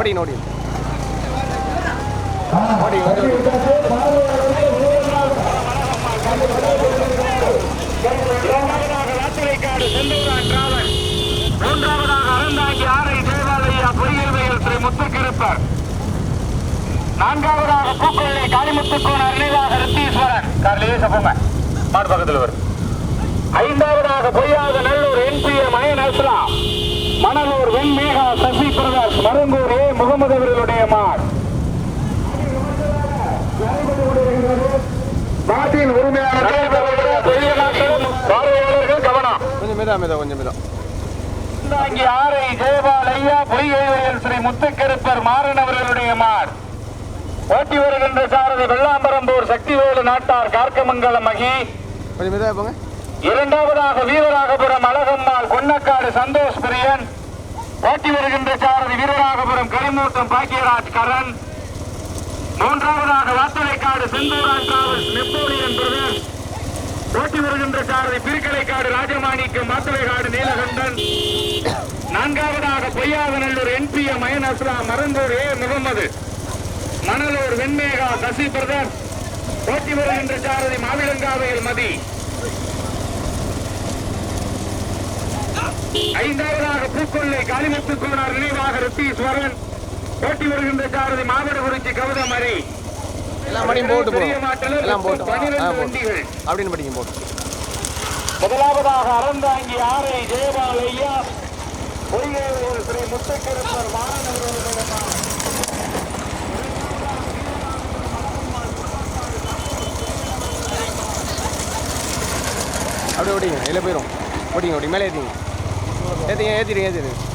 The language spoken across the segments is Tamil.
ஓடி ஓடி. ஓடி மூன்றாவதாக அறந்தாங்கி ஆரை தேவாலயா பொறியியல் திரு முத்துக்கிருப்பர். நான்காவதாக பூக்கொள்ளை காளிமுத்துக்கோன் அருணிவாக ரித்தீஸ்வரன். கார்லேச போங்க. மாடு பக்கத்தில் வரும் ஐந்தாவதாக பொய்யாத நல்லூர் என்பிஎம் அயன் அஸ்லாம். மணலூர் வெண்மேகா சசி பிரகாஷ் மருங்கூர் ஏ முகமது அவர்களுடைய மாடு. நாட்டின் உரிமையாளர்கள் கவனம். கொஞ்சம் மெதா மெதா கொஞ்சம் மெதா. தாங்கி ஆரை ஜெயபால் ஐயா பொய்கையில் ஸ்ரீ முத்துக்கருப்பர் மாறன் அவர்களுடைய மார் ஓட்டி வருகின்ற சாரதி வெள்ளாம்பரம்பூர் சக்திவேலு நாட்டார் கார்க்கமங்கலம் மகி. கொஞ்சம் மெதா போங்க. இரண்டாவதாக வீரராகபுரம் அழகம்மாள் கொன்னக்காடு சந்தோஷ் பிரியன். ஓட்டி வருகின்ற சாரதி வீரராகபுரம் கரிமூட்டம் பாக்கியராஜ் கரண். மூன்றாவதாக Vathalaikadu Senthooran travels Napoleon brother ஓட்டி வருகின்ற சாரதி பிரிக்கலைக்காடு ராஜமாணிக்கம் மாத்தலைக்காடு நீலகண்டன். நான்காவதாக Poyyavanallur NPM Mayan Aslam Maranthur A Mohammed Manalur Venmega Sasi brother ஓட்டி வருகின்ற சாரதி மாவிலங்காவையில் மதி. ஐந்தாவதாக பூக்கொள்ளை காளிமுத்து கோனார் நினைவாக ரித்தீஸ்வரன் போட்டி வருகின்ற சாரதி மாவட்டகுறிச்சி கவுதமரி எல்லாம் மணியும் போட்டு மாட்டலர் எல்லாம் போட்டு வண்டிகள். அப்படின்னு படிக்கும் போட்டு. முதலாவதாக அறந்தாங்கி ஆரை ஜெயபால் ஐயா ஸ்ரீ முத்துக்கருப்பர் மாணவர்களுடைய அப்படியே ஓடிங்க. இதில் போயிடும் ஓடிங்க ஓடி மேலே ஏற்றிங்க É dinheiro, é direito, é direito.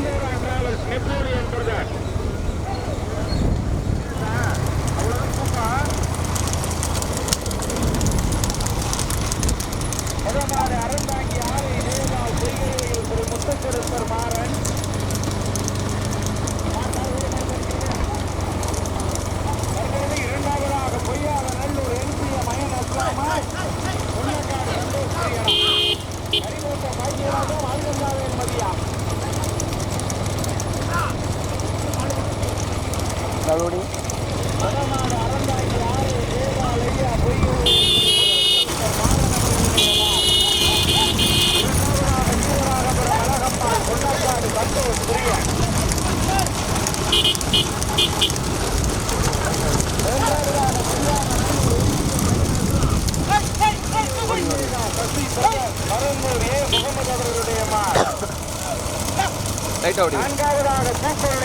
Vathalaikadu Senthura travels Napoleon brother முதலாவது அறந்தாங்கி ஆரை ஜெயபால் பொய்கையில் திரு முத்துக்கருப்பர் மாறன் தற்போது இரண்டாவதாக பொய்யாத நல்லூர் என்பிய மயன் அஸ்லாமா முன்னக்காடு சந்தோஷ் பிரியனா கரிமூட்ட பாக்கியராஜா வாழ்கந்தாவே மதியா அது ஓடிங்க வடநாடு அறந்தாங்கி ஆறு தேவால் ஐயா பொய்யூர் கொண்டாக்காடு லைட்டாக ஓடிங்க நான்காவதாக.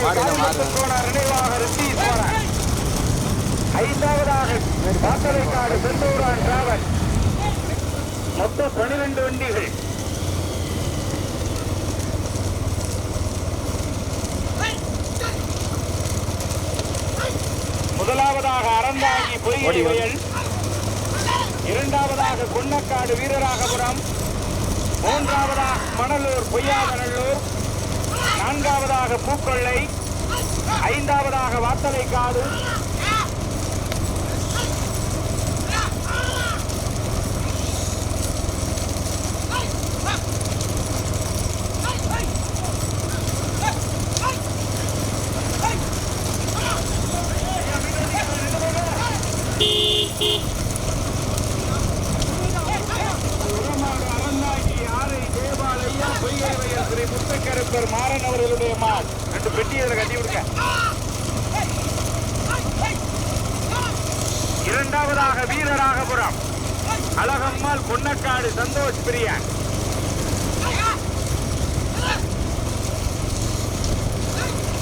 காளிமுத்துக்கோனார் நினைவாக ரித்தீஸ்வரன் ஐந்தாவதாக பாத்தலைக்காடு செந்தூரான் டிராவல் மொத்தம் பனிரெண்டு வண்டிகள். முதலாவதாக அறந்தாங்கி. வயல் இரண்டாவதாக கொன்னக்காடு வீரராகபுரம். மூன்றாவதாக மணலூர் பொய்யாதநல்லூர் நான்காவதாக பூக்கொள்ளை ஐந்தாவதாக வாத்தலைக்காடு முத்துக்கருப்பர் மாறன் அவர்களுடைய மாட் ரெண்டு பெட்டி அதில் கட்டி விடுங்க இரண்டாவதாக வீரராகபுரம் அழகம்மாள் பொன்னக்காடு சந்தோஷ் பிரியான்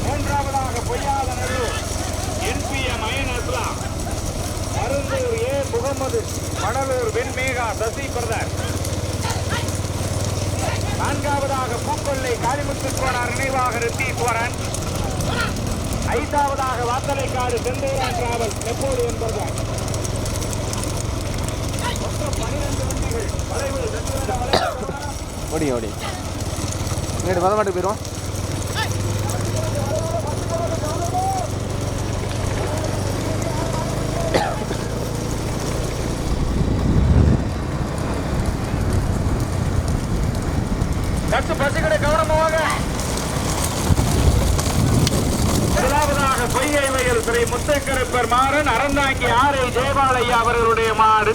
மூன்றாவதாக பொய்யாத Nallur NPM Ayan Aslam Marunthur A Mohammed Manalur Venmega Sasi brother. நான்காவதாக பூக்கொள்ளை காளிமுத்து கோனார் நினைவாக ரித்தீஸ்வரன் ஐந்தாவதாக வாத்தலைக்காடு செந்தூரான் டிராவல் நெப்போலியன் என்பதுதான். மொத்தம் ஓடி வண்டிகள் இங்கிட்டு மத மாட்டுக்கு போயிடுவோம் பத்து பசுகளை கவனமாக முதலாவதாக பொய்கை வயல் ஸ்ரீ முத்தக்கருப்பர் மாறன் அறந்தாங்கி ஆரை ஜெயபாலையா அவர்களுடைய மாடு.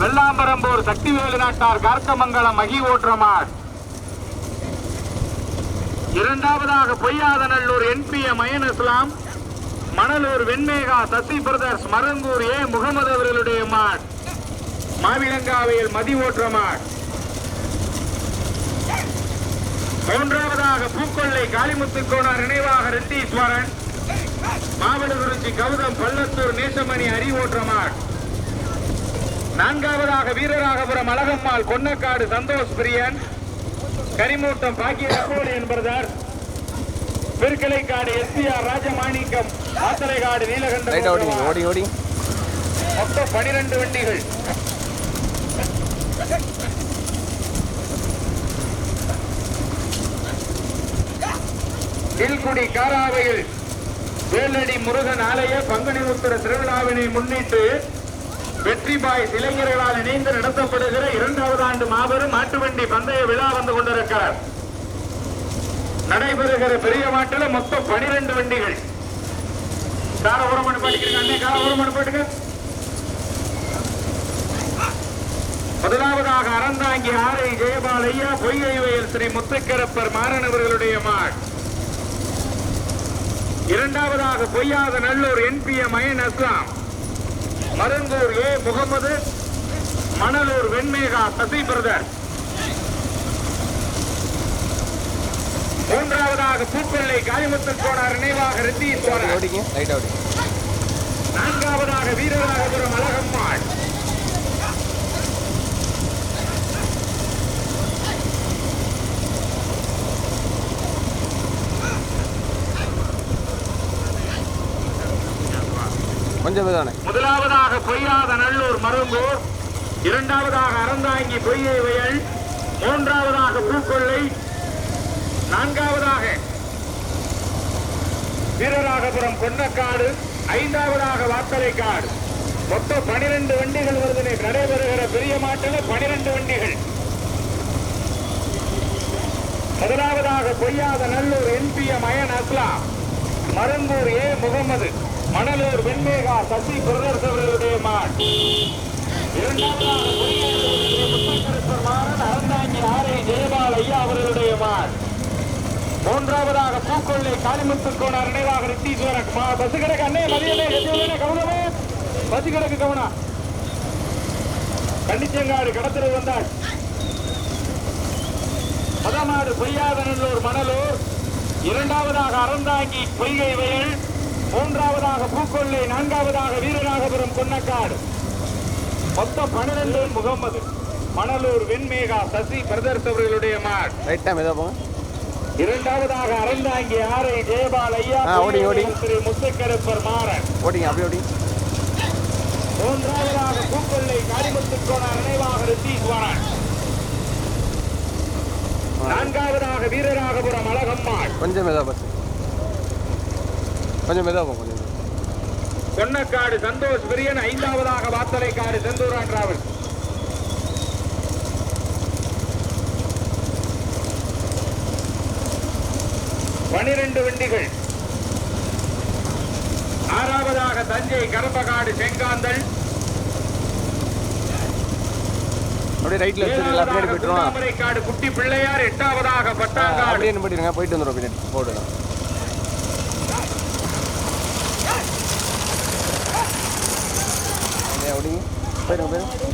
வெள்ளாம்பரம்பூர் சக்திவேலு நாட்டார் கார்க்கமங்கலம் மகி ஓற்ற மாடு. இரண்டாவதாக Poyyathanallur NPM Ayan Islam Manalur Venmega Sasi brothers Marangur A Mohammed அவர்களுடைய மாட். மாவிலங்காவையில் மதி ஓற்ற மாட். மூன்றாவதாக பூக்கொள்ளை காளிமுத்து கோனார் நினைவாக ரெட்டீஸ்வரன் மாவட்டகுறிச்சி கௌதம் பள்ளத்தூர் நேசமணி அறிவோற்றமாட் நான்காவதாக வீரராகபுரம் அழகம்மாள் கொன்னக்காடு சந்தோஷ் பிரியன். கரிமூட்டம் பாக்கிய Napoleon brother Pirkalaikadu SPR Rajamanickam Athalaikadu Neelakandam ஓடி ஓடி. மொத்தம் பனிரெண்டு வண்டிகள். கீழ்குடி காராவையில் வேலடி முருகன் ஆலய பங்குனி உத்தர திருவிழாவினை முன்னிட்டு வெற்றிபாய் இளைஞர்களால் இணைந்து நடத்தப்படுகிற இரண்டாவது ஆண்டு மாபெரும் மாட்டு வண்டி பந்தய விழா வந்து கொண்டிருக்கிறார். நடைபெறுகிற பெரிய மாட்டில் மொத்தம் பனிரெண்டு வண்டிகள். கார உரமனு பாட்டிக்கிறீங்க அண்ணே கார உரமனு பாட்டுங்க முதலாவதாக அறந்தாங்கி ஆரை ஜெயபாலையா பொய்யை வயல் ஸ்ரீ முத்துக்கரப்பர் மாறனவர்களுடைய மாட் இரண்டாவதாக பொய்யாத Nallur NPM Ayan Aslam Marungur A. Mohammed Manalur Venmega Sasi brother. மூன்றாவதாக பூக்கொள்ளை காளிமுத்து கோனார் நினைவாக ரைட்டாக ஓடிங்க. நான்காவதாக வீரராகபுரம் அழகம்மாள் கொஞ்சம் முதலாவதாக பொய்யாத நல்லூர் மருங்கூர் இரண்டாவதாக அறந்தாங்கி பொய்யை வயல் மூன்றாவதாக பூக்கொள்ளை நான்காவதாக வீரராகபுரம் பொன்னக்காடு ஐந்தாவதாக வாத்தலைக்காடு. மொத்தம் பனிரெண்டு வண்டிகள் வருது நடைபெறுகிற பெரிய மாட்டில் பனிரெண்டு வண்டிகள். முதலாவதாக பொய்யாத Nallur NPM Ayan Aslam Marungur A Mohammed Manalur Venmega Sasi brothers அவர்களுடைய மாட். இரண்டாவதாக பொய்யாத மாறன் அறந்தாங்கி ஆரை ஜெயபால் ஐயா அவர்களுடைய மாட். மூன்றாவதாக பூக்கொள்ளை காளிமுத்து கோணார் நினைவாக ரித்தீஸ்வரன் மா பஸ் கிடக்கு அண்ணே மதியமே கத்தியமே கவனமே. பஸ் கிடக்கு கவனம் கண்டிச்சங்காடு கடத்துறது வந்தாள். பதமாடு பொய்யாதநல்லூர் மணலூர். இரண்டாவதாக அறந்தாங்கி பொய்கை வயல் மூன்றாவதாக பூக்கொள்ளை நான்காவதாக வீரராகபுரம் கொன்னக்காடு மொத்தம் பன்னிரண்டு முகமது மணலூர் வெண்மேகா சசி பிரதர்ஸ் அவர்களுடைய மாட். இரண்டாவதாக அறந்தாங்கி ஆரை ஜெயபால் ஐயா ஓடி, ஓடி. ஸ்ரீ முத்துக்கருப்பர் மாறன். ஓடிங்க அப்படியே ஓடி. மூன்றாவதாக பூக்கொள்ளை காளிமுத்து கோணார் நினைவாக ரித்தீஸ்வரன் நான்காவதாக வீரராகபுரம் அழகம்மாள். கொஞ்சம் பஸ் கொஞ்சம் மெதுவாக கொஞ்சம். மெதுவா. கொன்னக்காடு சந்தோஷ் பிரியன் ஐந்தாவதாக வாத்தலைக்காடு செந்தூரா டிராவல். பனிரெண்டு வண்டிகள். ஆறாவதாக தஞ்சை கரம்பகாடு செங்காந்தல். அப்படியே ரைட்டில் வச்சுருங்களா பின்னாடி போய்ட்டுருவோம் குட்டி பிள்ளையார் எட்டாவதாக பட்டாங்காடு. அப்படியே போயிட்டு வந்துடுவோம் பின்னாடி. போடுங்க அப்படியே ஓடிங்க போயிடுங்க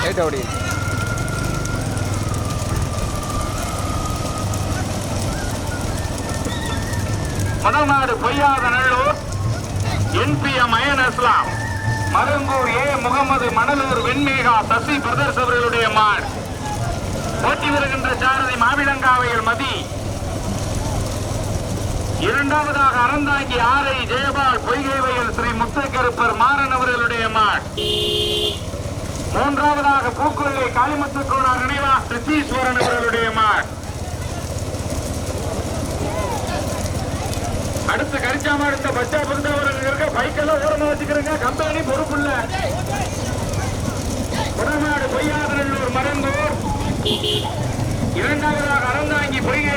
லைட்டாக ஓடிங்க Mathanadu Poyyatha Nallur NPM Ayan Aslam Marungur A. Mohammed Manalur Venmega Sasi brothers அவர்களுடைய மாடு போட்டி வருகின்ற சாரதி மாவிலங்காவையில் மதி. இரண்டாவதாக அறந்தாங்கி ஆரை ஜெயபால் பொய்கேவையில் ஸ்ரீ முத்தகருப்பர் மாறன் அவர்களுடைய மாடு மூன்றாவதாக பூக்குள்ளை காளிமுத்து கோனார் நினைவா சத்தீஸ்வரன் அவர்களுடைய மாடு அடுத்து கரிச்சாம அடுத்த பச்சா பிறந்தவர்கள் இருக்க பைக்கெல்லாம் ஓரமா வச்சுக்கிறேங்க. கம்பெனி பொறுப்பு இல்ல குடநாடு பொய்யாதநல்லூர் மறந்தோர் இரண்டாவதாக அறந்தாங்கி பொய்கை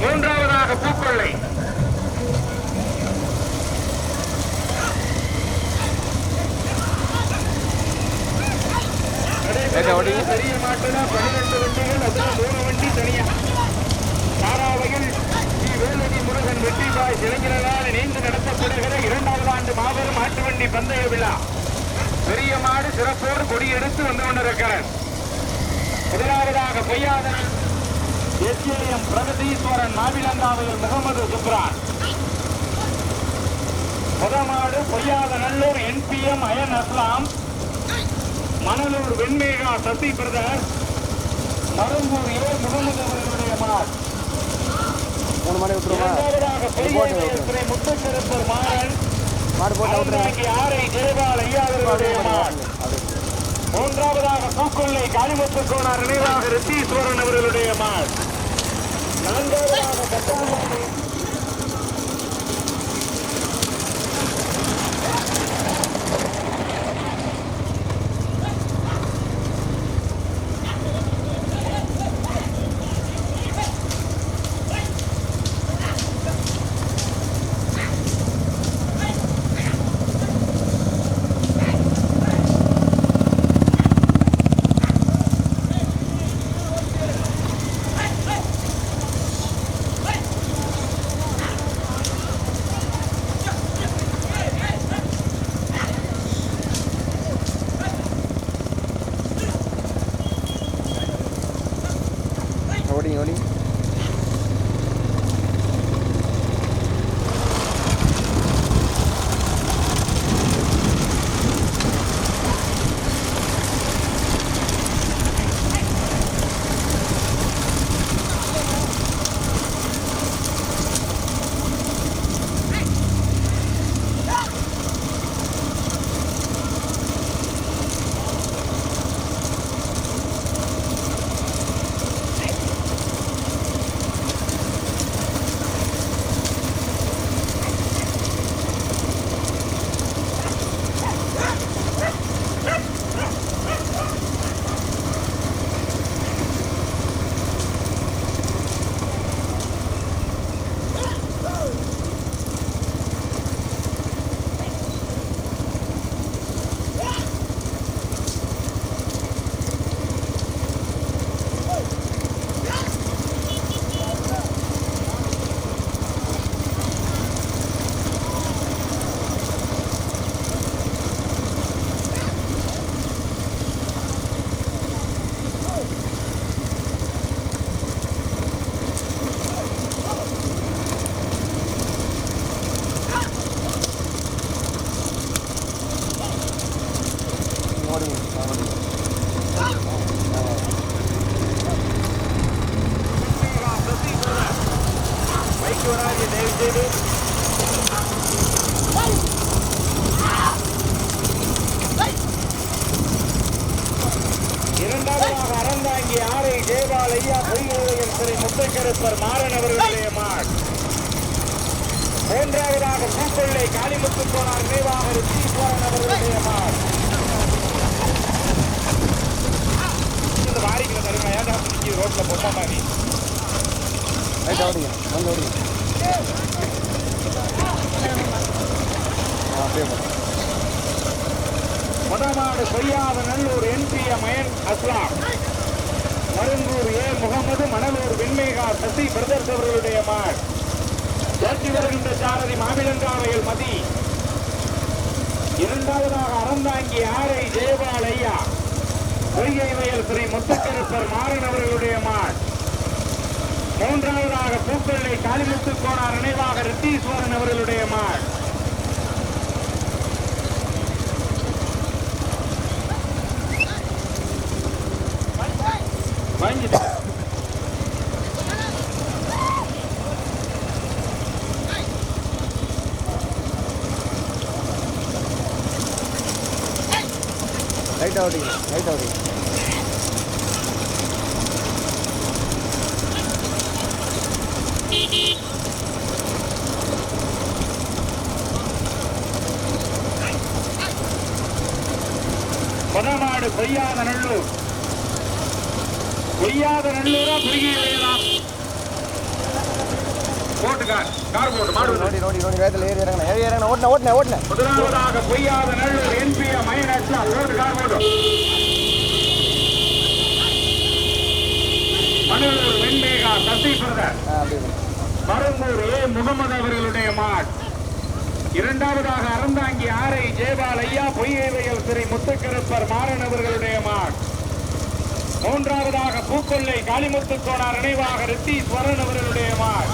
மூன்றாவதாக பூக்கொள்ளை. பெரிய மாட்டுனா பன்னிரெண்டு வண்டிகள் அதுல மூணு வண்டி தனியா தாராவையில் ஸ்ரீ வேலடி முருகன் வெற்றிபாய் இளைஞர்களால் இணைந்து நடத்தப்படுகிற இரண்டாவது ஆண்டு மாபெரும் மாட்டு வண்டி பந்தய விழா பெரிய மாடு சிறப்போடு கொடி எடுத்து வந்து கொண்டிருக்கிறார் முதலாவதாக பொய்யாதன் எஸ்ஏஎம் பிரகதீஸ்வரன் மாவிலங்காவையில் Mohammed Subran முதமாடு Poyyatha Nallur NPM Ayan Aslam. Manalur Venmega Sasi brother. Marungur A Mohammed அவர்களுடைய மார் மூணு மணி விட்டுருமா? இரண்டாவதாக பெரிய முத்துக்கருப்பர் மாறன் மாடு போட்டு விட்டுருங்க ஆரை ஜெயபால் ஐயா அவர்களுடைய அது. மூன்றாவதாக பூக்கொள்ளை காளிமுத்து கோனார் நினைவாக ரித்தீஸ்வரன் அவர்களுடைய மார் நான்காவதாக ஓடிங்க பொய்யாத நல்லூர் என்பிய மயன் அஸ்லாம். மருங்கூர் ஏ முகமது மணலூர் வெண்மேகா சசி பிரதர்ஸ் அவர்களுடைய மாட் ஏற்றி வருகின்ற சாரதி மாவிலங்காவையில் மதி. இரண்டாவதாக அறந்தாங்கி ஆரை ஜெயபால் ஐயா. பொய்கை வயல் ஸ்ரீ முத்துக்கருப்பர் மாறன் அவர்களுடைய மாட் மூன்றாவதாக பூக்கொள்ளை காளிமுத்து கோனார் நினைவாக ரித்தீஸ்வரன் அவர்களுடைய மாள். Right light right light Kodanadu Poyyathanallur. Poyyathanallur நல்லூரா பொய்யா போட்டு கார் கார் போட்டு மாடு வந்து. நோடி நோடி நோடி வேகத்தில் ஏறி இறங்கணும் ஏறி இறங்கணும் ஓட்டின ஓட்டின ஓட்டின. முதலாவதாக பொய்யாத நல்லூர் என்பிஎம் மைனஸ்லா போட்டு கார் போட்டு. Manalur Venmega Sasi brother A. Mohammed அவர்களுடைய மாட். இரண்டாவதாக அறந்தாங்கி ஆரை ஜெயபால் ஐயா பொய்யேவையல் முத்துக்கருப்பர் மாறன் அவர்களுடைய மாட் மூன்றாவதாக பூக்கொள்ளை காளிமுத்து கோனார் நினைவாக ரித்தீஸ்வரன் அவர்களுடைய மாட்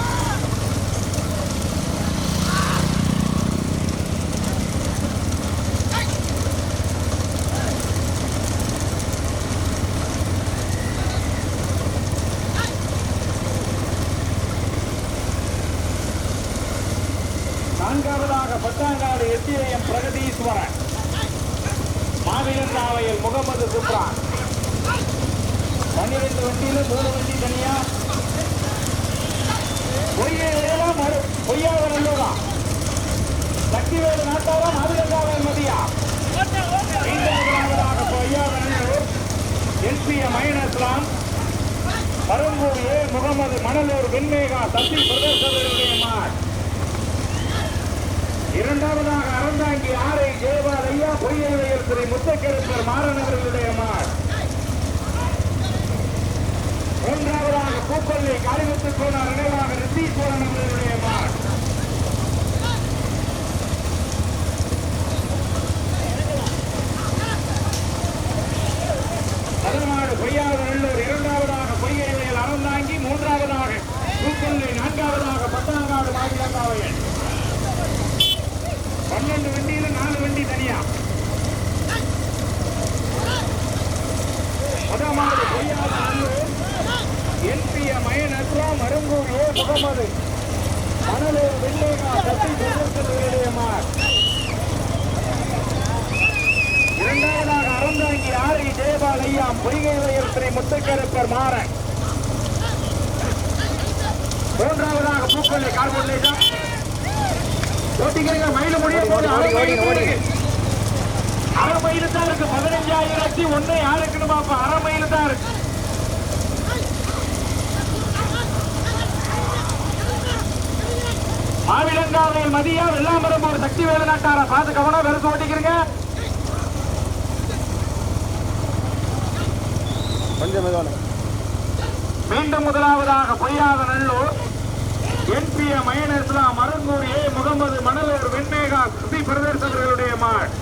நான்காவதாக பத்தாங்காடு எஸ்ஏஎம் பிரகதீஸ்வரன் மாவிலங்காவையில் முகமது சுப்ரான் பன்னிரெண்டு தனியா? பொய்யை வேலா மறு பொய்யாக நல்லூரா சக்திவேலு நாட்டாரா மாவிலங்காவையில் மதியா எஸ்பிஎம் மைனஸ்லாம் பரம்பூர் ஏ முகமது மணலூர் வெண்மேகா சசி பிரதேசவர்களுடைய மாட் இரண்டாவதாக அறந்தாங்கி ஆரை ஜெயபால் ஐயா பொய்யவையில் திரு முத்தக்கருப்பர் மாறனவர்களுடைய மாட் மூன்றாவதாக பூப்பள்ளி காளிமுத்து கோனார் நினைவாக ரித்தீஸ்வரன் அவர்களுடைய மாட் பதினாடு பொய்யாத நல்லூர் இரண்டாவதாக பொய்யவையில் அறந்தாங்கி மூன்றாவதாக பூப்பள்ளி நான்காவதாக பத்தாங்காடு மாவிலங்காவையன் பன்னெண்டு வண்டியில நாலு வண்டி தனியா முதலாவது பொய்யாத நல்லூர் என்பிஎம் மயன் அஸ்லாம் அருங்கூர் ஏ முகமது மணலூர் வெள்ளேகா சசி சுந்தரமார் இரண்டாவதாக அறந்தாங்கி ஆரி ஜெயபால் ஐயா பொய்கை வயல் ஸ்ரீ முத்துக்கருப்பர் மாறன் பூக்கொள்ளை கார்போர்டேஷன் ஓட்டிக்கிறீங்க மயில முடிய போது அரை மயில் தான் இருக்கு பதினஞ்சாயிரத்தி ஒண்ணு யாருக்குன்னு பாப்பா அரை மயில் தான் இருக்கு. மாவிலங்காவையில் மதியா வெள்ளாமரம் ஒரு சக்தி வேலு நாட்டாரா? பார்த்து கவனம் வெறுத்து ஓட்டிக்கிறீங்க. கொஞ்சம் மீண்டும் முதலாவதாக பொய்யாத நல்லூர். என்பிஎம் மயன் இஸ்லாம் மருங்கூர் ஏ முகமது மணலூர் வெண்மேகா சுதி பிரதேச அவர்களுடைய மாட்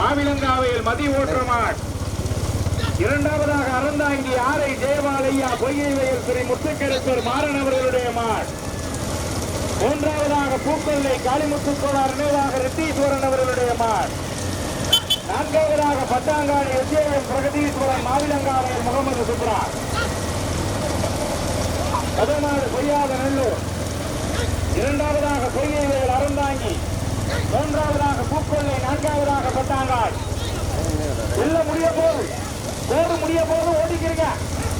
மாவிலங்காவையில் மதி ஓற்ற மாட் இரண்டாவதாக அறந்தாங்கி ஆரை ஜெயபாலையா பொய்யை வயல் திரு முத்துக்கருப்பர் மாறன் அவர்களுடைய மாட் மூன்றாவதாக பூக்கொல்லை காளிமுத்து கோளார் நினைவாக ரித்தீஸ்வரன் அவர்களுடைய மாட் நான்காவதாக பட்டாங்காடு எஸ்ஏஎம் பிரகதீஸ்வரன் மாவிலங்காவையில் முகமது சுப்ரா. பதினாறு பொய்யாத நல்லூர். இரண்டாவதாக பொய்யை வயல் அறந்தாங்கி மூன்றாவதாக பூக்கொள்ளை நான்காவதாக பட்டாங்கால். உள்ள முடிய போது போடு முடிய போது ஓடிக்கிறீங்க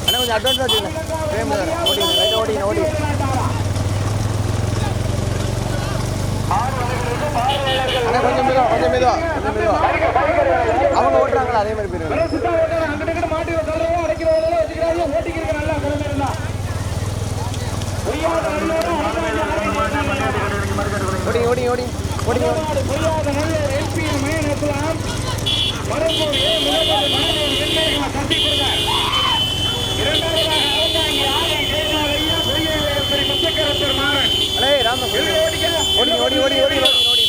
கொஞ்சம் அட்வான்ஸ் ஓட்டிங்க ஓட்டிங்க அண்ணா கொஞ்சம் மெதுவா கொஞ்சம் மெதுவா கொஞ்சம் மெதுவா. அவங்க ஓட்டுறாங்களா அதே மாதிரி போயிருங்க அங்கிட்டு மாட்டி சொல்றவங்க அடைக்கிறவங்க வச்சுக்கிறாங்க ஓட்டிக்கிறீங்க நல்லா ஓடி ஓடி ஓடி ஓடி அலே ராமன் ஓடி ஓடி ஓடி ஓடி ஓடி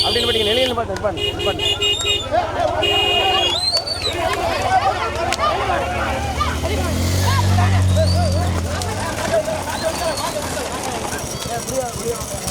அப்படின்னு பார்த்தீங்க நிலையில் பார்த்து பண்ணு பண்ணு இது பண்ணு